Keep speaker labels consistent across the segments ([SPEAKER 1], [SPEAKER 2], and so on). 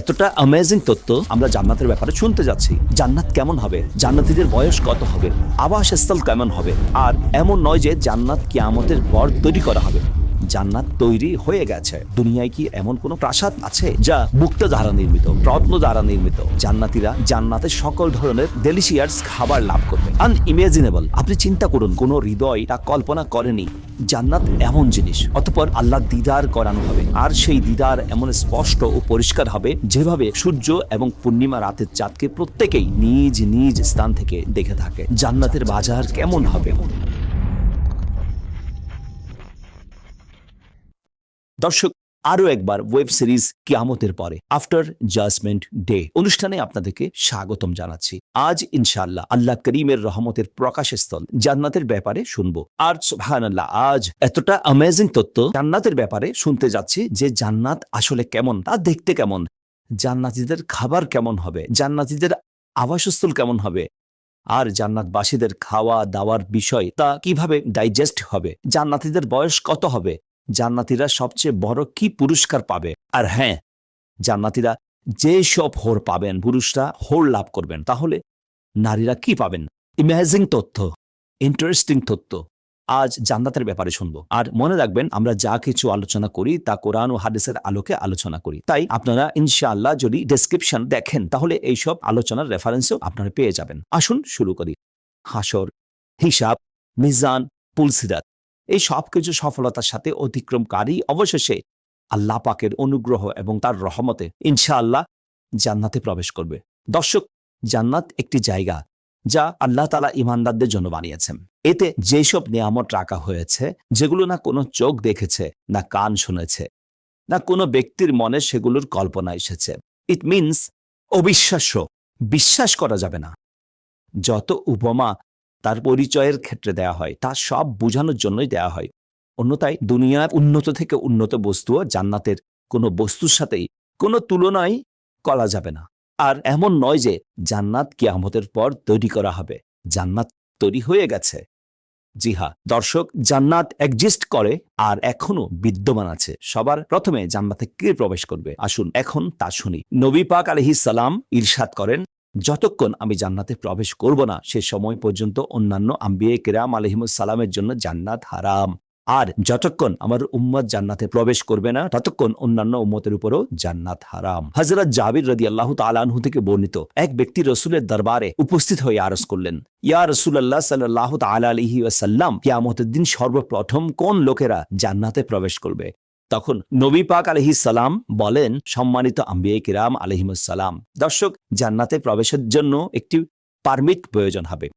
[SPEAKER 1] এতটা অ্যামেজিং তথ্য আমরা জান্নাতের ব্যাপারে শুনতে যাচ্ছি। জান্নাত কেমন হবে? জান্নাতীদের বয়স কত হবে? আবাসস্থল কেমন হবে? আর এমন নয় যে জান্নাত কিয়ামতের পর তৈরি করা হবে। জান্নাত তৈরি হয়ে গেছে। দুনিয়ায় কি এমন কোনো প্রাসাদ আছে যা মুক্ত দ্বারা নির্মিত রত্ন দ্বারা নির্মিত? জান্নাতীরা জান্নাতের সকল ধরনের ডেলিশিয়াস খাবার লাভ করবে। আনইমেজিনেবল আপনি চিন্তা করুন, কোন হৃদয় তা কল্পনা করেনি জান্নাত এমন জিনিস, অতপর আল্লাহ দিদার করানো হবে। আর সেই দিদার এমন স্পষ্ট ও পরিষ্কার হবে যেভাবে সূর্য এবং পূর্ণিমা রাতের চাঁদকে প্রত্যেকেই নিজ নিজ স্থান থেকে দেখে থাকে। জান্নাতের বাজার কেমন হবে? দর্শক আরও একবার ওয়েব সিরিজ কিয়ামতের পরে, আফটার জাজমেন্ট ডে অনুষ্ঠানে আপনাদেরকে স্বাগতম জানাচ্ছি। আজ ইনশাআল্লাহ আল্লাহ করিমের রহমতের প্রকাশস্থল জান্নাতের ব্যাপারে শুনব। আর সুবহানাল্লাহ, আজ এতটা অ্যামেজিং তথ্য জান্নাতের ব্যাপারে শুনতে যাচ্ছি যে জান্নাত আসলে কেমন, তা দেখতে কেমন, জান্নাতীদের খাবার কেমন হবে, জান্নাতীদের আবাসস্থল কেমন হবে, আর জান্নাতবাসীদের খাওয়া দাওয়ার বিষয় তা কীভাবে ডাইজেস্ট হবে, জান্নাতীদের বয়স কত হবে জান্নাতীরা সবচেয়ে বড় কি পুরস্কার পাবে? আর হ্যাঁ জান্নাতীরা যে সব হোর পাবেন, পুরুষরা হোর লাভ করবেন, তাহলে নারীরা কি পাবেন? ইমেজিং তথ্য, ইন্টারেস্টিং তথ্য। আজ জান্নাতের ব্যাপারে শুনব। আর মনে রাখবেন, আমরা যা কিছু আলোচনা করি তা কোরআন ও হাদিসের আলোকে আলোচনা করি। তাই আপনারা ইনশাআল্লাহ যদি ডেসক্রিপশন দেখেন, তাহলে এইসব আলোচনার রেফারেন্সও আপনারা পেয়ে যাবেন। আসুন শুরু করি। হাসর, হিসাব, মিজান, পুলসিরাত। এই সব কিছু সফলতার সাথে অতিক্রমকারী অবশেষে আল্লাহ পাকের অনুগ্রহ এবং তার রহমতে ইনশাআল্লাহ জান্নাতে প্রবেশ করবে। দর্শক, জান্নাত একটি জায়গা যা আল্লাহ তালা ইমানদারদের জন্য বানিয়েছেন। এতে যেসব নিয়ামত রাখা হয়েছে, যেগুলো না কোনো চোখ দেখেছে, না কান শুনেছে, না কোনো ব্যক্তির মনে সেগুলোর কল্পনা এসেছে। ইট মিনস অবিশ্বাস্য, বিশ্বাস করা যাবে না। যত উপমা তার পরিচয়ের ক্ষেত্রে দেয়া হয়, তা সব বোঝানোর জন্যই দেয়া হয়। অন্যতায় দুনিয়ার উন্নত থেকে উন্নত বস্তুও জান্নাতের কোনো বস্তুর সাথেই কোনো তুলনাই করা যাবে না। আর এমন নয় যে জান্নাত কিয়ামতের পর তৈরি করা হবে। জান্নাত তৈরি হয়ে গেছে। জি হা, দর্শক, জান্নাত এক্সিস্ট করে আর এখনও বিদ্যমান আছে। সবার প্রথমে জান্নাতে কে প্রবেশ করবে? আসুন, এখন তা শুনি। নবী পাক সালাম ইরশাদ করেন যতক্ষণ আমি জান্নাতে প্রবেশ করব না, সে সময় পর্যন্ত অন্যান্য আম্বিয়ে কেরাম সালামের জন্য জান্নাত হারাম। আর যতক্ষণ আমার উম্মত জান্নাতে প্রবেশ করবে না, ততক্ষণ অন্যান্য উম্মতের উপরও জান্নাত হারাম। হজরত জাবির রদি আল্লাহ তালানহু থেকে বর্ণিত এক ব্যক্তি রসুলের দরবারে উপস্থিত হয়ে আরজ করলেন, ইয়া রসুল্লাহ সাল্লাহ তালা আলহি ওয়াসাল্লাম, কিয়ামতের দিন সর্বপ্রথম কোন লোকেরা জান্নাতে প্রবেশ করবে? তখন নবী পাক সালাম বলেন, সম্মানিত আম্বিয়ে কিরাম আলহিমুসালাম দর্শক, জান্নাতে প্রবেশের জন্য একটি পারমিট প্রয়োজন হবে।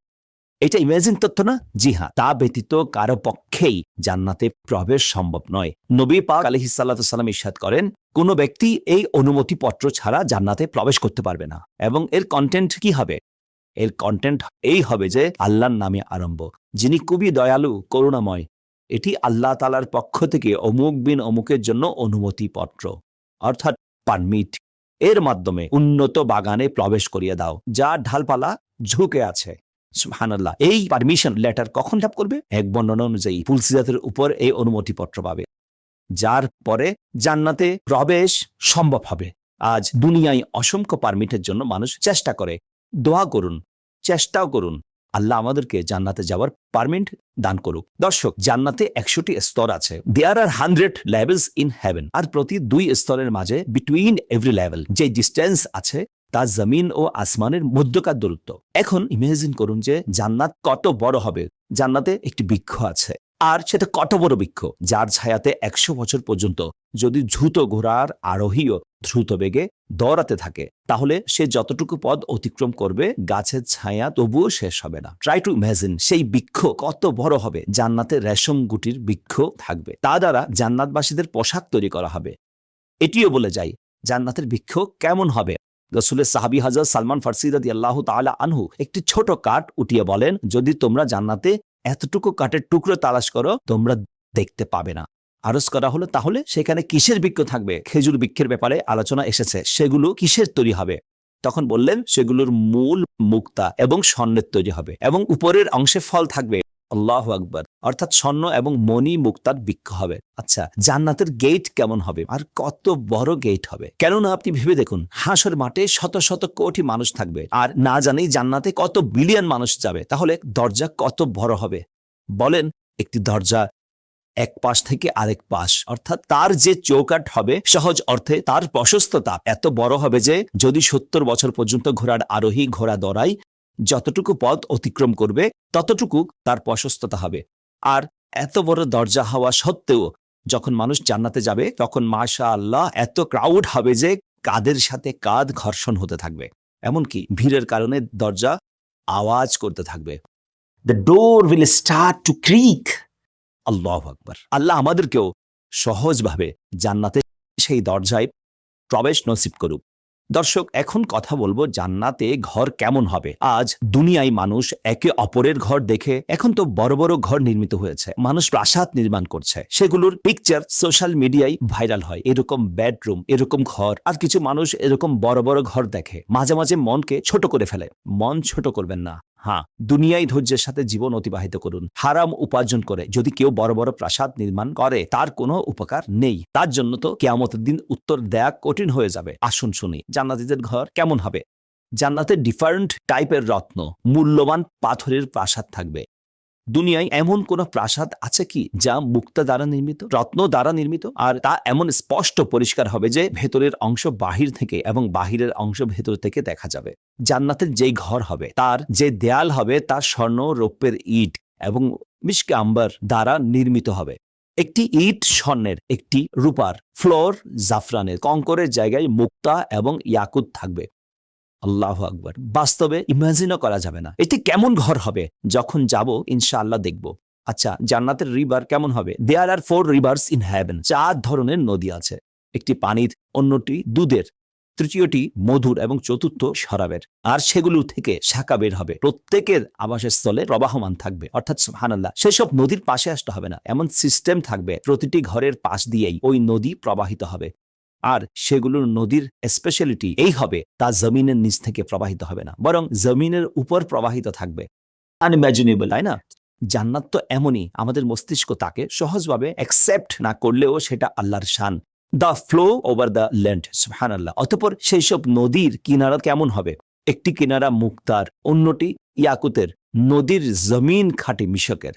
[SPEAKER 1] এটা ইমেজিন তথ্য না? জি হ্যাঁ তা ব্যতীত কারও পক্ষেই জান্নাতে প্রবেশ সম্ভব নয়। নবী পাক আলহি সাল্লাম ইসাদ করেন, কোনো ব্যক্তি এই অনুমতিপত্র ছাড়া জান্নাতে প্রবেশ করতে পারবে না। এবং এর কন্টেন্ট কি হবে? এর কন্টেন্ট এই হবে যে, আল্লাহর নামে আরম্ভ, যিনি খুবই দয়ালু, করুণাময় এটি আল্লাহ তালার পক্ষ থেকে অমুক বিন অমুকের জন্য অনুমতিপত্র, অর্থাৎ পারমিট। এর মাধ্যমে উন্নত বাগানে প্রবেশ করিয়ে দাও, যা ঢালপালা ঝুঁকে আছে। সুবহানাল্লাহ। এই পারমিশন লেটার কখন লাভ করবে? এক বর্ণনা অনুযায়ী পুলসিজাতের উপর এই অনুমতিপত্র পাবে। যার পরে জান্নাতে প্রবেশ সম্ভব হবে। আজ দুনিয়ায় অসংখ্য পারমিটের জন্য মানুষ চেষ্টা করে। দোয়া করুন, চেষ্টাও করুন। আল্লাহ আমাদেরকে জান্নাতে যাওয়ার পারমিট দান করুক। দর্শক, জান্নাতে একশোটি স্তর আছে। There are hundred levels in heaven আর প্রতি দুই স্তরের মাঝে বিটুইন এভরি লেভেল যে ডিস্টেন্স আছে, তা জমিন ও আসমানের মধ্যকার দূরত্ব। এখন ইমেজিন করুন যে জান্নাত কত বড় হবে। জান্নাতে একটি বৃক্ষ আছে। আর সেটা কত বড় বৃক্ষ, যার ছায়াতে একশো বছর পর্যন্ত যদি দ্রুত ঘোড়ার আরোহীও দ্রুত বেগে দৌড়াতে থাকে, তাহলে সে যতটুকু পদ অতিক্রম করবে, গাছের ছায়া তবুও শেষ হবে না। ট্রাই টু ইমাজিন সেই বৃক্ষ কত বড় হবে, জান্নাতে রেশম গুটির বৃক্ষ থাকবে। তা দ্বারা জান্নাতবাসীদের পোশাক তৈরি করা হবে। এটিও বলে যাই জান্নাতের বৃক্ষ কেমন হবে? রসুলের সাহাবি হাজার সালমান ফার্সিরাদি আল্লাহ তালা আনহু একটি ছোট কাঠ উঠিয়ে বলেন, যদি তোমরা জান্নাতে এতটুকু কাঠের টুকরো তালাশ করো, তোমরা দেখতে পাবে না। আরস করা হলো, তাহলে সেখানে কিসের বৃক্ষ থাকবে? খেজুর বৃক্ষের ব্যাপারে আলোচনা এসেছে, সেগুলো কিসের তৈরি হবে? তখন বললেন, সেগুলোর মূল মুক্তা এবং স্বর্ণের তৈরি হবে এবং উপরের অংশে ফল থাকবে। আল্লাহ আকবর। অর্থাৎ স্বর্ণ এবং মণি মুক্তার বৃক্ষ হবে। আচ্ছা জান্নাতের গেট কেমন হবে? আর কত বড় গেট হবে? কেননা আপনি ভেবে দেখুন, হাঁসের মাঠে শত শত কোটি মানুষ থাকবে। আর না জানেই জান্নাতে কত বিলিয়ন মানুষ যাবে। তাহলে দরজা কত বড় হবে? বলেন, একটি দরজা এক পাশ থেকে আরেক পাশ। অর্থাৎ তার যে চৌকাট হবে, সহজ অর্থে তার প্রশস্ততা। এত বড় হবে যে, যদি সত্তর বছর পর্যন্ত ঘোড়ার আরোহী ঘোড়া দৌড়ায় যতটুকু পথ অতিক্রম করবে, ততটুকু তার প্রশস্ততা হবে। আর এত বড় দরজা হওয়া সত্ত্বেও যখন মানুষ জান্নাতে যাবে, তখন মাশা আল্লাহ এত ক্রাউড হবে যে কাদের সাথে কাঁধ ঘর্ষণ হতে থাকবে। এমনকি ভিড়ের কারণে দরজা আওয়াজ করতে থাকবে। The door will start to creak আল্লাহ আকবর। আল্লাহ আমাদেরকেও সহজভাবে জান্নাতে সেই দরজায় প্রবেশ নসিব করুক। দর্শক, এখন কথা বলব জান্নাতে ঘর কেমন হবে। আজ দুনিয়ায় মানুষ একে অপরের ঘর দেখে এখন তো বড় বড় ঘর নির্মিত হয়েছে। মানুষ প্রাসাদ নির্মাণ করছে। সেগুলোর পিকচার সোশ্যাল মিডিয়ায় ভাইরাল হয়। এরকম বেডরুম এরকম ঘর, আর কিছু মানুষ এরকম বড় বড় ঘর দেখে। মাঝে মাঝে মনকে ছোট করে ফেলে। মন ছোট করবেন না। হ্যাঁ দুনিয়ায় ধৈর্যের সাথে জীবন অতিবাহিত করুন। হারাম উপার্জন করে। যদি কেউ বড় বড় প্রাসাদ নির্মাণ করে, তার কোনো উপকার নেই। তার জন্য তো কেয়ামতের দিন উত্তর দেয়া কঠিন হয়ে যাবে। আসুন শুনি, জান্নাতিদের ঘর কেমন হবে? জান্নাতে ডিফারেন্ট টাইপের রত্ন। মূল্যবান পাথরের প্রাসাদ থাকবে। দুনিয়ায় এমন কোন প্রাসাদ আছে কি যা মুক্তা দ্বারা নির্মিত, রত্ন দ্বারা নির্মিত? আর তা এমন স্পষ্ট পরিষ্কার হবে যে ভেতরের অংশ বাহির থেকে এবং বাহিরের অংশ ভেতর থেকে দেখা যাবে। জান্নাতের যেই ঘর হবে, তার যে দেয়াল হবে তা স্বর্ণ, রৌপ্যের ইট এবং মিশকে আম্বার দ্বারা নির্মিত হবে। একটি ইট স্বর্ণের, একটি রূপার, ফ্লোর জাফরানের, কঙ্করের জায়গায় মুক্তা এবং ইয়াকুত থাকবে। আল্লাহ আকবর। বাস্তবে ইমাজিনও করা যাবে না। এটি কেমন ঘর হবে? যখন যাব, ইনশাআল্লাহ দেখব। আচ্ছা জান্নাতের রিভার কেমন হবে? There are four rivers in heaven চার ধরনের নদী আছে। একটি পানির, অন্যটি দুধের। তৃতীয়টি মধুর এবং চতুর্থ শরাবের। আর সেগুলো থেকে শাখা বের হবে। প্রত্যেকের আবাসস্থলে প্রবাহমান থাকবে। অর্থাৎ হানাল্লাহ সেসব নদীর পাশে আসতে হবে না। এমন সিস্টেম থাকবে। প্রতিটি ঘরের পাশ দিয়েই ওই নদী প্রবাহিত হবে। আর সেগুলোর নদীর স্পেশালিটি এই হবে, তা জমিনের নিচ থেকে প্রবাহিত হবে না, বরং জমিনের উপর প্রবাহিত থাকবে। আনইম্যাজিনেবল তাই না? জান্নাত তো এমনই, আমাদের মস্তিষ্ক তাকে সহজভাবে অ্যাকসেপ্ট না করলেও সেটা আল্লাহর শান। The flow over the land সুহান আল্লাহ অতপর সেই সব নদীর কিনারা কেমন হবে? একটি কিনারা মুক্তার, অন্যটি ইয়াকুতের, নদীর জমিন খাঁটি মিশকের।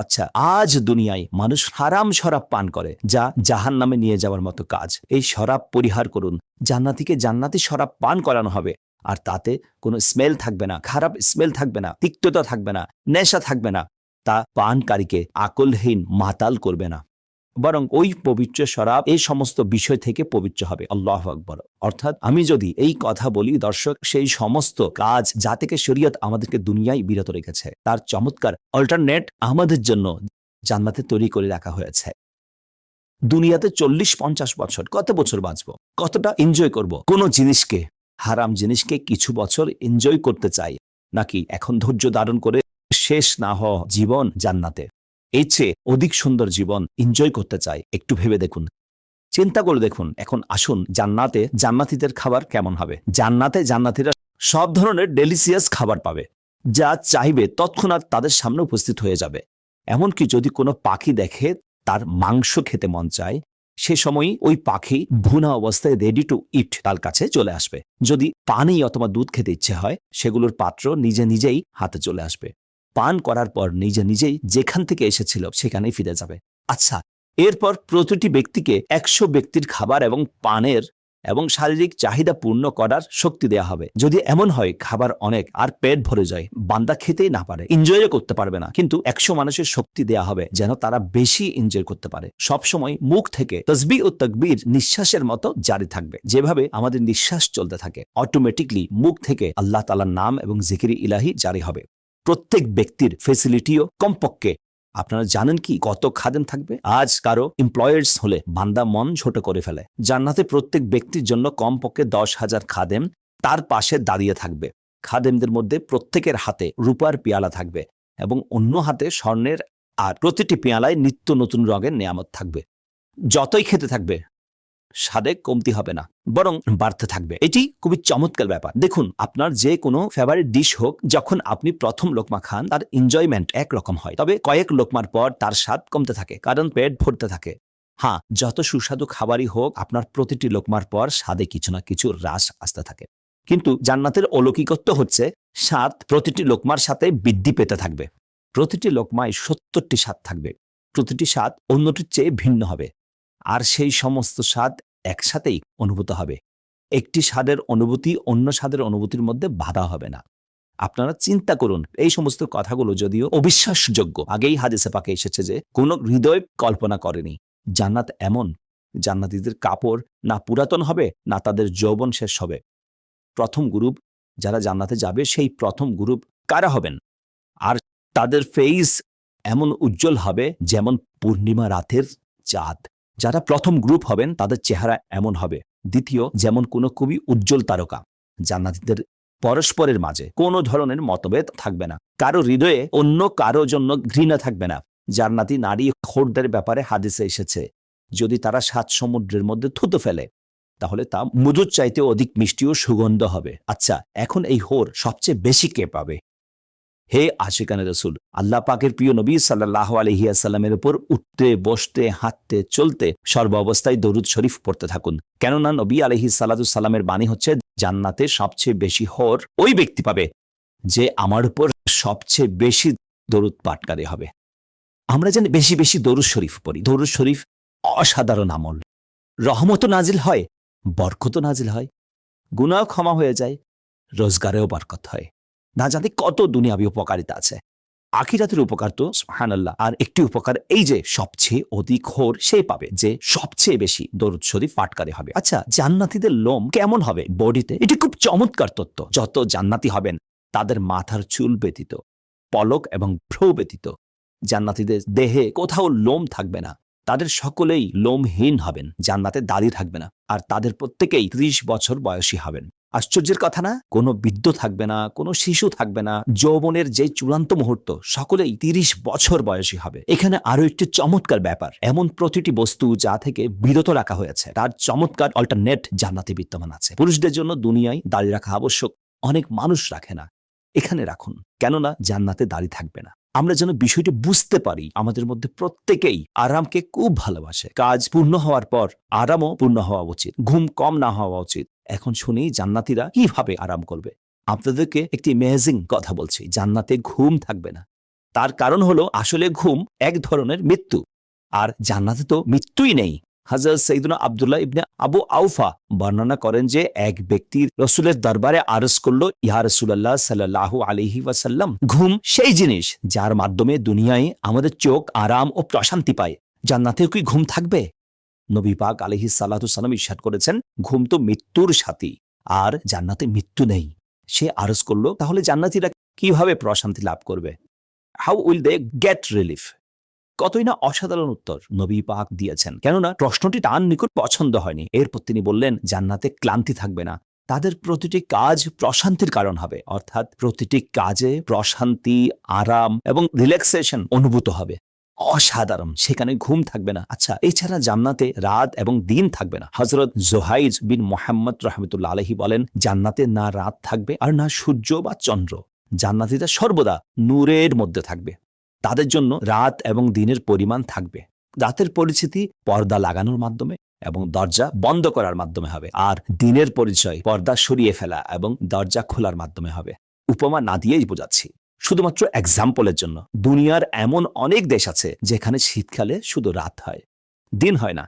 [SPEAKER 1] আচ্ছা আজ দুনিয়ায় মানুষ হারাম শরাব পান করে, যা জাহান নামে নিয়ে যাওয়ার মতো কাজ। এই শরাব পরিহার করুন। জান্নাতিকে জান্নাতি শরাব পান করানো হবে। আর তাতে কোনো স্মেল থাকবে না, খারাপ স্মেল থাকবে না, তিক্ততা থাকবে না, নেশা থাকবে না। তা পানকারীকে আকলহীন মাতাল করবে না। বরং ওই পবিত্র শরাব এই সমস্ত বিষয় থেকে পবিত্র হবে। আল্লাহ আকবর। অর্থাৎ আমি যদি এই কথা বলি, দর্শক, সেই সমস্ত কাজ যা থেকে শরীয়ত আমাদেরকে দুনিয়ায় বিরত রেখেছে, তার চমৎকার অল্টারনেট আমাদের জন্য জান্নাতে তৈরি করে রাখা হয়েছে। দুনিয়াতে চল্লিশ পঞ্চাশ বছর, কত বছর বাঁচবো? কতটা এনজয় করব? কোন জিনিসকে, হারাম জিনিসকে কিছু বছর এনজয় করতে চাই, নাকি এখন ধৈর্য ধারণ করে শেষ না হওয়া জীবন জান্নাতে? এর চেয়ে অধিক সুন্দর জীবন এনজয় করতে চাই একটু ভেবে দেখুন। চিন্তা করে দেখুন, এখন আসুন জান্নাতে জান্নাতিদের খাবার কেমন হবে। জান্নাতে জান্নাতিরা সব ধরনের ডেলিসিয়াস খাবার পাবে, যা চাইবে তৎক্ষণাৎ তাদের সামনে উপস্থিত হয়ে যাবে। এমনকি যদি কোনো পাখি দেখে তার মাংস খেতে মন চায়, সে সময়ই ওই পাখি ভুনা অবস্থায় রেডি টু ইট তার কাছে চলে আসবে। যদি পানি অথবা দুধ খেতে ইচ্ছে হয়, সেগুলোর পাত্র নিজে নিজেই হাতে চলে আসবে। পান করার পর নিজে নিজেই যেখান থেকে এসেছিল সেখানেই ফিরে যাবে। আচ্ছা এরপর প্রতিটি ব্যক্তিকে একশো ব্যক্তির খাবার এবং পানের এবং শারীরিক চাহিদা পূর্ণ করার শক্তি দেয়া হবে। যদি এমন হয়, খাবার অনেক আর পেট ভরে যায়, বান্দা খেতেই না পারে এনজয় করতে পারবে না। কিন্তু একশো মানুষের শক্তি দেয়া হবে যেন তারা বেশি এনজয় করতে পারে। সব সময় মুখ থেকে তসবি ও তকবির নিঃশ্বাসের মতো জারি থাকবে, যেভাবে আমাদের নিঃশ্বাস চলতে থাকে। অটোমেটিকলি মুখ থেকে আল্লাহ তালার নাম এবং জিকিরি ইলাহি জারি হবে। প্রত্যেক ব্যক্তির ফেসিলিটিও কমপক্ষে। আপনারা জানেন কি কত খাদেম থাকবে? আজ কারও এমপ্লয়ার্স হলে বান্দা মন ছোট করে ফেলে। জান্নাতে প্রত্যেক ব্যক্তির জন্য কমপক্ষে দশ হাজার খাদেম তার পাশে দাঁড়িয়ে থাকবে। খাদেমদের মধ্যে প্রত্যেকের হাতে রূপার পেয়ালা থাকবে এবং অন্য হাতে স্বর্ণের আর প্রতিটি পেয়ালায় নিত্য নতুন রঙের নেয়ামত থাকবে। যতই খেতে থাকবে স্বাদে কমতি হবে না, বরং বাড়তে থাকবে। এটি খুবই চমৎকার ব্যাপার। দেখুন, আপনার যে কোনো ফেভারিট ডিশ হোক, যখন আপনি প্রথম লোকমা খান, তার এনজয়মেন্ট একরকম হয়। তবে কয়েক লোকমার পর তার স্বাদ কমতে থাকে, কারণ পেট ভরতে থাকে। হ্যাঁ যত সুস্বাদু খাবারই হোক, আপনার প্রতিটি লোকমার পর স্বাদে কিছু না কিছু হ্রাস আসতে থাকে। কিন্তু জান্নাতের অলৌকিকত্ব হচ্ছে, স্বাদ প্রতিটি লোকমার সাথে বৃদ্ধি পেতে থাকবে। প্রতিটি লোকমায় সত্তরটি স্বাদ থাকবে। প্রতিটি স্বাদ অন্যটির চেয়ে ভিন্ন হবে। আর সেই সমস্ত স্বাদ একসাথেই অনুভূত হবে। একটি স্বাদের অনুভূতি অন্য স্বাদের অনুভূতির মধ্যে বাধা হবে না। আপনারা চিন্তা করুন, এই সমস্ত কথাগুলো যদিও অবিশ্বাসযোগ্য, আগেই হাদিসে পাকে এসেছে যে, কোনো হৃদয় কল্পনা করেনি। জান্নাত এমন, জান্নাতীদের কাপড় না পুরাতন হবে, না তাদের যৌবন শেষ হবে। প্রথম গ্রুপ যারা জান্নাতে যাবে, সেই প্রথম গ্রুপ কারা হবেন? আর তাদের ফেস এমন উজ্জ্বল হবে, যেমন পূর্ণিমা রাতের চাঁদ। যারা প্রথম গ্রুপ হবেন, তাদের চেহারা এমন হবে। দ্বিতীয়, যেমন কোনো খুবই উজ্জ্বল তারকা, জান্নাতীদের পরস্পরের মাঝে কোনো ধরনের মতভেদ থাকবে না। কারও হৃদয়ে অন্য কারও জন্য ঘৃণা থাকবে না। জান্নাতি নারী খোরদের ব্যাপারে হাদিসে এসেছে, যদি তারা সাত সমুদ্রের মধ্যে থুতো ফেলে, তাহলে তা মধুর চাইতে অধিক মিষ্টি ও সুগন্ধ হবে। আচ্ছা এখন এই হোর সবচেয়ে বেশি কে পাবে? হে আশিকানে রসুল, আল্লাহ পাকের প্রিয় নবী সাল্লাহ আলহিয়াসাল্লামের উপর উঠতে, বসতে, হাঁটতে, চলতে সর্ব অবস্থায় দরুদ শরীফ পড়তে থাকুন। কেননা নবী আলহি সাল্লাতুসাল্লামের বাণী হচ্ছে, জান্নাতে সবচেয়ে বেশি হর ওই ব্যক্তি পাবে যে আমার উপর সবচেয়ে বেশি দরুদ পাটকারী হবে। আমরা যেন বেশি বেশি দরুদ শরীফ পড়ি। দরুদ শরীফ অসাধারণ আমল। রহমত নাজিল হয় বরকত নাজিল হয়। গুনাহ ক্ষমা হয়ে যায়, রোজগারেও বরকত হয়। না জানি কত দুনিয়াবি উপকারিতা আছে। আখিরাতের উপকার তো হানাল্লাহ আর একটি উপকার এই যে, সবচেয়ে অধিক হোর সে পাবে যে, সবচেয়ে বেশি দরুদ শরীফ পাটকারী হবে। আচ্ছা জান্নাতীদের লোম কেমন হবে বডিতে? এটি খুব চমৎকার তত্ত্ব। যত জান্নাতি হবেন, তাদের মাথার চুল ব্যতীত, পলক এবং ভ্রু ব্যতীত, জান্নাতিদের দেহে কোথাও লোম থাকবে না। তাদের সকলেই লোমহীন হবেন, জান্নাতে দাড়ি থাকবে না। আর তাদের প্রত্যেকেই ত্রিশ বছর বয়সী হবেন। আশ্চর্যের কথা না? কোনো বৃদ্ধ থাকবে না, কোনো শিশু থাকবে না। যৌবনের যে চূড়ান্ত মুহূর্ত, সকলেই তিরিশ বছর বয়সী হবে। এখানে আরও একটি চমৎকার ব্যাপার। এমন প্রতিটি বস্তু যা থেকে বিরত রাখা হয়েছে, তার চমৎকার অল্টারনেট জান্নাতে বিদ্যমান আছে। পুরুষদের জন্য দুনিয়ায় দাঁড়িয়ে রাখা আবশ্যক, অনেক মানুষ রাখে না। এখানে রাখুন, কেননা জান্নাতে দাড়ি থাকবে না। আমরা যেন বিষয়টি বুঝতে পারি, আমাদের মধ্যে প্রত্যেকেই আরামকে খুব ভালোবাসে। কাজ পূর্ণ হওয়ার পর আরামও পূর্ণ হওয়া উচিত, ঘুম কম না হওয়া উচিত। এখন শুনি জান্নাতিরা কীভাবে আরাম করবে। আপনাদেরকে একটি মেজিং কথা বলছি, জান্নাতে ঘুম থাকবে না। তার কারণ হলো আসলে ঘুম এক ধরনের মৃত্যু। আর জান্নাতে তো মৃত্যুই নেই। হাজার সৈদুনা আবদুল্লাহ ইবনে আবু আউফা বর্ণনা করেন যে এক ব্যক্তির রসুলের দরবারে আরজ করল ইহা রসুল্লাহ সাল্লাহ আলহি ওয়াসাল্লাম, ঘুম সেই জিনিস যার মাধ্যমে দুনিয়ায় আমাদের চোখ আরাম ও প্রশান্তি পায়। জান্নাতেও কি ঘুম থাকবে? নবী পাক আলহি সাল্লাহাম ইস্বাদ করেছেন, ঘুম তো মৃত্যুর সাথী, আর জান্নাতে মৃত্যু নেই। সে আরজ করল, তাহলে জান্নাতিরা কীভাবে প্রশান্তি লাভ করবে? How will they get relief কতই না অসাধারণ উত্তর নবী পাক দিয়েছেন। কেননা প্রশ্নটি তার নিকট পছন্দ হয়নি। এরপর তিনি বললেন, জান্নাতে ক্লান্তি থাকবে না। তাদের প্রতিটি কাজ প্রশান্তির কারণ হবে। অর্থাৎ প্রতিটি কাজে প্রশান্তি, আরাম এবং রিল্যাক্সেশন অনুভূত হবে। অসাধারণ। সেখানে ঘুম থাকবে না। আচ্ছা এছাড়া জান্নাতে রাত এবং দিন থাকবে না। হজরত জোহাইজ বিন মোহাম্মদ রহমতুল্লাহ আলহি বলেন, জান্নাতে না রাত থাকবে আর না সূর্য বা চন্দ্র। জান্নাতিরা সর্বদা নূরের মধ্যে থাকবে। তাদের জন্য রাত এবং দিনের পরিমাণ থাকবে। রাতের পরিচিতি পর্দা লাগানোর মাধ্যমে এবং দরজা বন্ধ করার মাধ্যমে হবে। আর দিনের পরিচয় পর্দা সরিয়ে ফেলা এবং দরজা খোলার মাধ্যমে হবে। উপমা না দিয়েই বোঝাচ্ছি। শুধুমাত্র এক্সাম্পলের জন্য। দুনিয়ার এমন অনেক দেশ আছে যেখানে শীতকালে শুধু রাত হয়, দিন হয় না।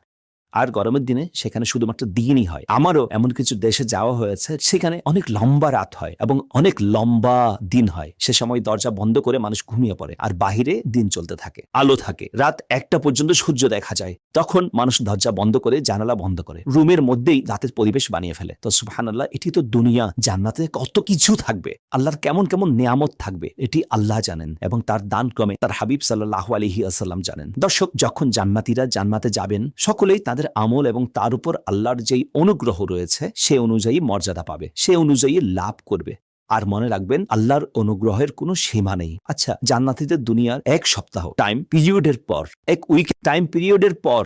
[SPEAKER 1] আর গরমের দিনে সেখানে শুধুমাত্র দিনই হয়। আমারও এমন কিছু দেশে যাওয়া হয়েছে সেখানে অনেক লম্বা রাত হয় এবং অনেক লম্বা দিন হয়। সে সময় দরজা বন্ধ করে মানুষ ঘুমিয়ে পড়ে আর বাহিরে দিন চলতে থাকে, আলো থাকে। রাত একটা পর্যন্ত সূর্য দেখা যায়। তখন মানুষ দরজা বন্ধ করে, জানালা বন্ধ করে। রুমের মধ্যেই রাতের পরিবেশ বানিয়ে ফেলে। তো সুবহান আল্লাহ এটি তো দুনিয়া, জান্নাতে কত কিছু থাকবে। আল্লাহর কেমন কেমন নিয়ামত থাকবে, এটি আল্লাহ জানেন এবং তার দান ক্রমে তার হাবিব সাল্লাহ আলহি আসাল্লাম জানেন। দর্শক, যখন জান্নাতিরা জান্নাতে যাবেন, সকলেই তাদের আমল এবং তার উপর আল্লাহর যেই অনুগ্রহ রয়েছে, সে অনুযায়ী মর্যাদা পাবে, সে অনুযায়ী লাভ করবে। আর মনে রাখবেন, আল্লাহর অনুগ্রহের কোনো সীমা নেই। আচ্ছা জান্নাতিদের দুনিয়ার এক সপ্তাহ টাইম পিরিয়ডের পর, এক উইক টাইম পিরিয়ডের পর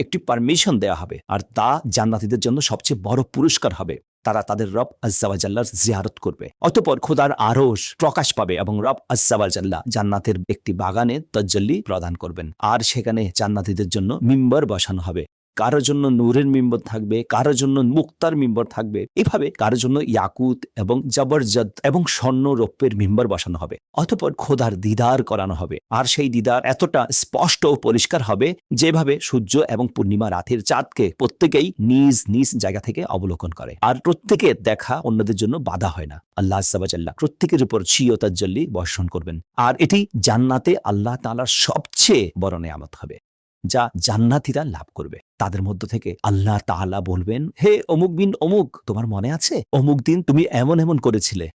[SPEAKER 1] একটি পারমিশন দেওয়া হবে, আর তা জান্নাতীদের জন্য সবচেয়ে বড় পুরস্কার হবে। তারা তাদের রব আজ্জাওয়াজাল্লার জিয়ারত করবে। অতপর খোদার আরশ প্রকাশ পাবে এবং রব আজ্জাওয়াজাল্লাহ জান্নাতের একটি বাগানে তজ্জল্লি প্রদান করবেন। আর সেখানে জান্নাতীদের জন্য মিম্বর বসানো হবে। কারোর জন্য নূরের মিম্বর থাকবে, কারোর জন্য মুক্তার মিম্বর থাকবে। এভাবে কারোর জন্য ইয়াকুত এবং জবরজদ এবং স্বর্ণ রৌপ্যের মিম্বর বসানো হবে। অতপর খোদার দিদার করানো হবে। আর সেই দিদার এতটা স্পষ্ট ও পরিষ্কার হবে যেভাবে সূর্য এবং পূর্ণিমা রাতের চাঁদকে প্রত্যেকেই নিজ নিজ জায়গা থেকে অবলোকন করে। আর প্রত্যেকের দেখা অন্যদের জন্য বাধা হয় না। আল্লাহ সাবাজাল্লাহ প্রত্যেকের উপর চিয়তাজ্জল্লি বর্ষণ করবেন। আর এটি জান্নাতে আল্লাহ তাআলার সবচেয়ে বড় নেয়ামত হবে। যা জান্নাতীরা লাভ করবে। তাদের মধ্য থেকে আল্লাহ তাআলা বলবেন, হে অমুক বিন অমুক, তোমার মনে আছে? অমুক দিন তুমি এমন এমন করেছিলে।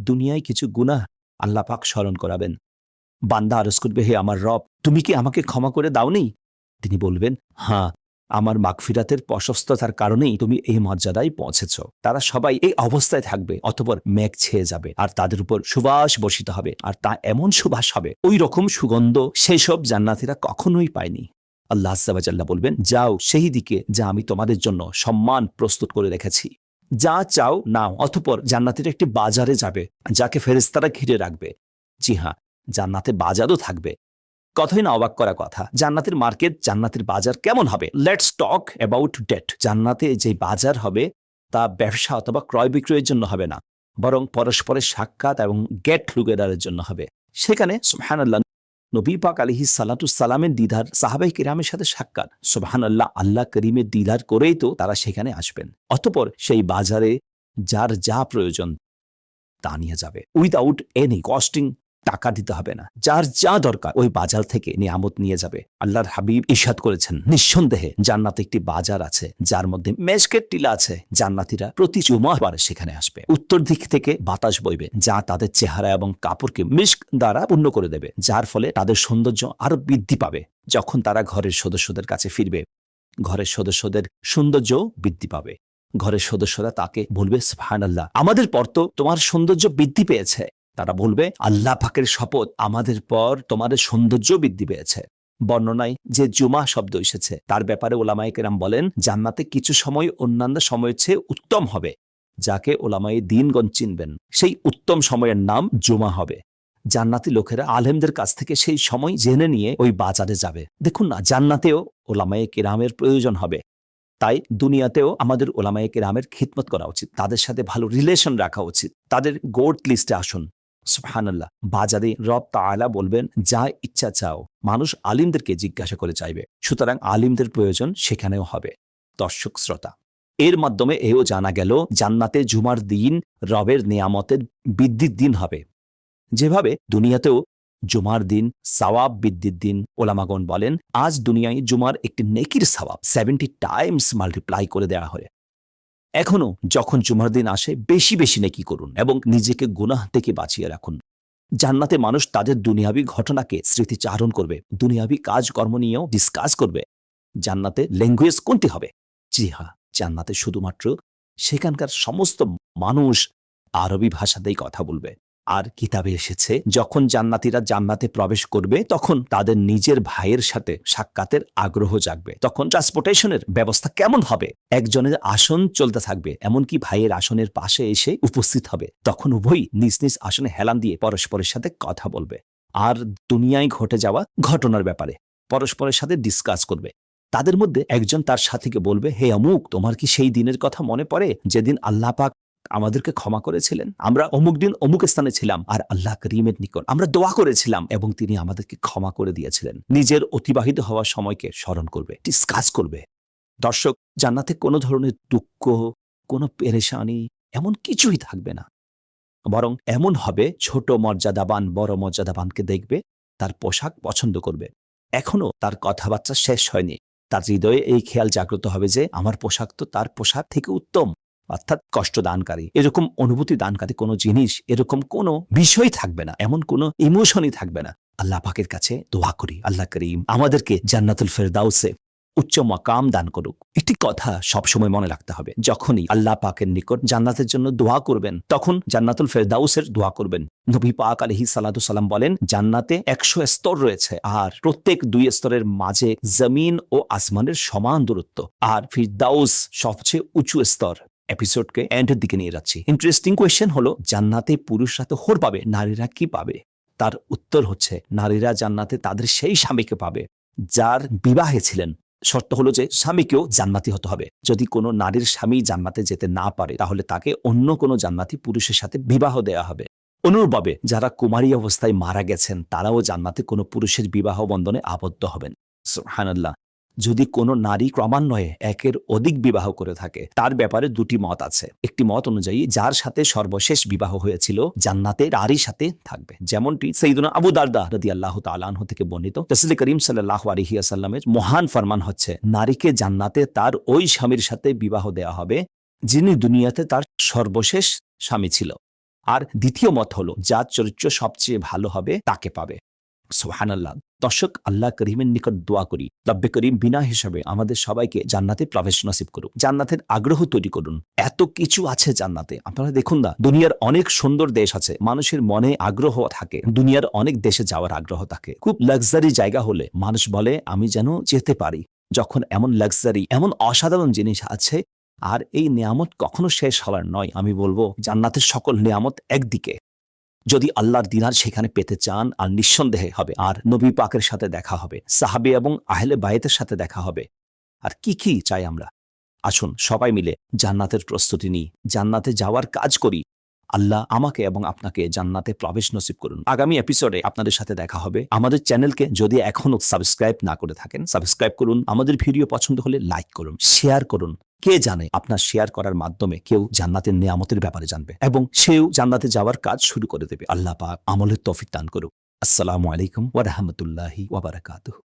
[SPEAKER 1] দুনিয়ায় কিছু গুনাহ আল্লাহ পাক স্মরণ করাবেন। বান্দা আরজ করবে, হে আমার রব, তুমি কি আমাকে ক্ষমা করে দাওনি? তিনি বলবেন হ্যাঁ আমার মাগফিরাতের প্রশস্ততার কারণেই তুমি এই মর্যাদায় পৌঁছেছ। তারা সবাই এই অবস্থায় থাকবে, অতপর মেঘ ছেয়ে যাবে আর তাদের উপর সুবাস বর্ষিত হবে। আর তা এমন সুবাস হবে, ওই রকম সুগন্ধ সেসব জান্নাতিরা কখনোই পায়নি। আল্লাহ সাবাজাল্লাহ বলবেন, যাও সেই দিকে যা আমি তোমাদের জন্য সম্মান প্রস্তুত করে রেখেছি। যা চাও নাও, অতপর জান্নাতের একটি বাজারে যাবে, যাকে ফেরেস্তারা ঘিরে রাখবে। জি হ্যাঁ জান্নাতে বাজারও থাকবে। কথাই না অবাক করা কথা, জান্নাতের মার্কেট, জান্নাতের বাজার কেমন হবে? লেটস টক অ্যাবাউট ডেট জান্নাতে যে বাজার হবে, তা ব্যবসা অথবা ক্রয় বিক্রয়ের জন্য হবে না, বরং পরস্পরের সাক্ষাৎ এবং গেট টুগেদারের জন্য হবে। সেখানে সুবহানাল্লাহ নবী পাক আলিহি সালামের দিদার সাহাবাই কিরামের সাথে সাক্ষাৎ। সোবাহান আল্লাহ আল্লাহ করিমের দিধার করেই তো তারা সেখানে আসবেন। অতপর সেই বাজারে যার যা প্রয়োজন তা নিয়ে যাবে। উইদাউট এনি কস্টিং টাকা দিতে হবে না। যার যা দরকার ওই বাজার থেকে নিয়ামত নিয়ে যাবে। আল্লাহর হাবিব ইশাদ করেছেন, নিঃসন্দেহে জান্নাতে একটি বাজার আছে, যার মধ্যে মেশকেট টিলা আছে। জান্নাতিরা প্রতি জুমাবার সেখানে আসবে। উত্তর দিক থেকে বাতাস বইবে, যা তাদের চেহারা এবং কাপড়কে মিস্ক দ্বারা পূর্ণ করে দেবে, যার ফলে তাদের সৌন্দর্য আরও বৃদ্ধি পাবে। যখন তারা ঘরের সদস্যদের কাছে ফিরবে, ঘরের সদস্যদের সৌন্দর্য বৃদ্ধি পাবে। ঘরের সদস্যরা তাকে বলবে সুবহান আল্লাহ আমাদের পর তো তোমার সৌন্দর্য বৃদ্ধি পেয়েছে। তারা বলবে, আল্লাহ পাকের শপথ আমাদের পর তোমাদের সৌন্দর্য বৃদ্ধি পেয়েছে। বর্ণনায় যে জুমা শব্দ এসেছে, তার ব্যাপারে ওলামাই কেরাম বলেন, জান্নাতে কিছু সময় অন্যান্য সময়ের চেয়ে উত্তম হবে, যাকে ওলামাই দিনগণ চিনবেন। সেই উত্তম সময়ের নাম জুমা হবে। জান্নাতি লোকেরা আলেমদের কাছ থেকে সেই সময় জেনে নিয়ে ওই বাজারে যাবে। দেখুন না, জান্নাতেও ওলামায়ে কেরামের প্রয়োজন হবে। তাই দুনিয়াতেও আমাদের ওলামায়ে কেরামের খিদমত করা উচিত। তাদের সাথে ভালো রিলেশন রাখা উচিত। তাদের গোট লিস্টে আসুন। সুবহানাল্লাহ। বাজারে রব তাআলা বলবেন, যা ইচ্ছা চাও। মানুষ আলিমদেরকে জিজ্ঞাসা করে চাইবে, সুতরাং আলিমদের প্রয়োজন সেখানেও হবে। দর্শক শ্রোতা, এর মাধ্যমে এও জানা গেল, জান্নাতে জুমার দিন রবের নিয়ামতের বৃদ্ধির দিন হবে। যেভাবে দুনিয়াতেও জুমার দিন, সওয়াব বৃদ্ধির দিন ওলামাগন বলেন, আজ দুনিয়ায় জুমার একটি নেকির সওয়াব সেভেন্টি টাইমস মাল্টিপ্লাই করে দেওয়া হয় এখনও যখন জুমার দিন আসে, বেশি বেশি নেকি করুন এবং নিজেকে গুনাহ থেকে বাঁচিয়ে রাখুন। জান্নাতে মানুষ তাদের দুনিয়াবি ঘটনাকে স্মৃতিচারণ করবে, দুনিয়াবি কাজকর্ম নিয়েও ডিসকাস করবে। জান্নাতে ল্যাঙ্গুয়েজ কোনটি হবে? জি হ্যাঁ জান্নাতে শুধুমাত্র সেখানকার সমস্ত মানুষ আরবি ভাষাতেই কথা বলবে। আর কিতাবে এসেছে, যখন জান্নাতীরা জান্নাতে প্রবেশ করবে, তখন তাদের নিজের ভাইয়ের সাথে সাক্ষাতের আগ্রহ জাগবে। তখন ট্রান্সপোর্টেশনের ব্যবস্থা কেমন হবে? একজনের আসন চলতে থাকবে, এমনকি ভাইয়ের আসনের পাশে এসে উপস্থিত হবে। তখন উভয়ই নিজ নিজ আসনে হেলান দিয়ে পরস্পরের সাথে কথা বলবে। আর দুনিয়ায় ঘটে যাওয়া ঘটনার ব্যাপারে পরস্পরের সাথে ডিসকাস করবে। তাদের মধ্যে একজন তার সাথীকে বলবে, হে অমুক, তোমার কি সেই দিনের কথা মনে পড়ে? যেদিন আল্লাহ পাক আমাদেরকে ক্ষমা করেছিলেন। আমরা অমুক দিন অমুক স্থানে ছিলাম আর আল্লাহ করিমের নিকট আমরা দোয়া করেছিলাম এবং তিনি আমাদেরকে ক্ষমা করে দিয়েছিলেন। নিজের অতিবাহিত হওয়ার সময়কে স্মরণ করবে ডিসকাস করবে। দর্শক, জান্নাতে কোনো ধরনের দুঃখ, কোনো পেরেশানি এমন কিছুই থাকবে না। বরং এমন হবে, ছোট মর্যাদাবান, বড় মর্যাদাবানকে দেখবে, তার পোশাক পছন্দ করবে। এখনও তার কথাবার্তা শেষ হয়নি। তার হৃদয়ে এই খেয়াল জাগ্রত হবে যে, আমার পোশাক তো তার পোশাক থেকে উত্তম। অর্থাৎ কষ্ট দানকারী। এরকম অনুভূতি দানকারী কোনো জিনিস, এরকম কোনো বিষয় থাকবে না। এমন কোনো ইমোশনই থাকবে না। আল্লাহ পাকের কাছে দোয়া করি, আল্লাহ করিম আমাদেরকে জান্নাতুল ফেরদাউসে উচ্চ মকাম দান করুক। একটি কথা সবসময় মনে রাখতে হবে, যখনই আল্লাহ পাকের নিকট জান্নাতের জন্য দোয়া করবেন, তখন জান্নাতুল ফেরদাউসের দোয়া করবেন। নবী পাক আলহি সালাতু সালাম বলেন, জান্নাতে একশো স্তর রয়েছে, আর প্রত্যেক দুই স্তরের মাঝে জমিন ও আসমানের সমান দূরত্ব, আর ফিরদাউস সবচেয়ে উঁচু স্তর। এপিসোডকে এন্ডের দিকে নিয়ে যাচ্ছি। ইন্টারেস্টিং কোয়েশ্চেন হলো, জান্নাতে পুরুষরা তো হোর পাবে, নারীরা কি পাবে? তার উত্তর হচ্ছে, নারীরা জান্নাতে তাদের সেই স্বামীকে পাবে, যার বিবাহে ছিলেন। শর্ত হলো যে, স্বামীকেও জান্নাতি হতে হবে। যদি কোনো নারীর স্বামী জান্নাতে যেতে না পারে, তাহলে তাকে অন্য কোনো জান্নাতি পুরুষের সাথে বিবাহ দেয়া হবে। অনুরূপভাবে, যারা কুমারী অবস্থায় মারা গেছেন, তারাও জান্নাতে কোনো পুরুষের বিবাহ বন্ধনে আবদ্ধ হবেন। সুবহানাল্লাহ। যদি কোনো নারী ক্রমান্বয়ে একের অধিক বিবাহ করে থাকে, তার ব্যাপারে দুটি মত আছে। একটি মত অনুযায়ী যার সাথে সর্বশেষ বিবাহ হয়েছিল, জান্নাতে নারীর সাথে থাকবে। যেমনটি সঈদুনা আবু দারদা রদি আল্লাহ তালাহ থেকে বর্ণিত। তসলি করিম সাল্লাহ আলহিয়াসাল্লামের মহান ফরমান হচ্ছে, নারীকে জান্নাতে তার ওই স্বামীর সাথে বিবাহ দেয়া হবে, যিনি দুনিয়াতে তার সর্বশেষ স্বামী ছিল। আর দ্বিতীয় মত হলো, যার চরিত্র সবচেয়ে ভালো হবে, তাকে পাবে। সোহানাল্লাহ দর্শক, আল্লাহ করিমের নিকট দোয়া করি। রব্বে করিম বিনা হিসাবে আমাদের সবাইকে জান্নাতে প্রবেশ নসিব করুন জান্নাতের আগ্রহ তৈরি করুন। এত কিছু আছে জান্নাতে। আপনারা দেখুন না, দুনিয়ার অনেক সুন্দর দেশ আছে। মানুষের মনে আগ্রহ থাকে। দুনিয়ার অনেক দেশে যাওয়ার আগ্রহ থাকে। খুব লাক্সারি জায়গা হলে মানুষ বলে, আমি যেন যেতে পারি। যখন এমন লাক্সারি, এমন অসাধারণ জিনিস আছে, আর এই নিয়ামত কখনো শেষ হওয়ার নয়। আমি বলব, জান্নাতের সকল নিয়ামত একদিকে। যদি আল্লাহর দিনার সেখানে পেতে চান, আর নিঃসন্দেহে হবে। আর নবী পাকের সাথে দেখা হবে। সাহাবে এবং আহলে বায়েতের সাথে দেখা হবে। আর কি কি চাই আমরা? আসুন সবাই মিলে জান্নাতের প্রস্তুতি নিই। জান্নাতে যাওয়ার কাজ করি। আল্লাহ আমাকে এবং আপনাকে জান্নাতে প্রবেশ নসিব করুন। আগামী এপিসোডে আপনাদের সাথে দেখা হবে। আমাদের চ্যানেলকে যদি এখনও সাবস্ক্রাইব না করে থাকেন সাবস্ক্রাইব করুন। আমাদের ভিডিও পছন্দ হলে লাইক করুন শেয়ার করুন। কে জানে আপনার শেয়ার করার মাধ্যমে কেউ জান্নাতের নিয়ামতের ব্যাপারে জানবে এবং সেও জান্নাতে যাওয়ার কাজ শুরু করে দেবে। আল্লাহ পাক আমলের তৌফিক দান করুক। আসসালামু আলাইকুম ওয়া রাহমাতুল্লাহি ওয়া বারাকাতুহু।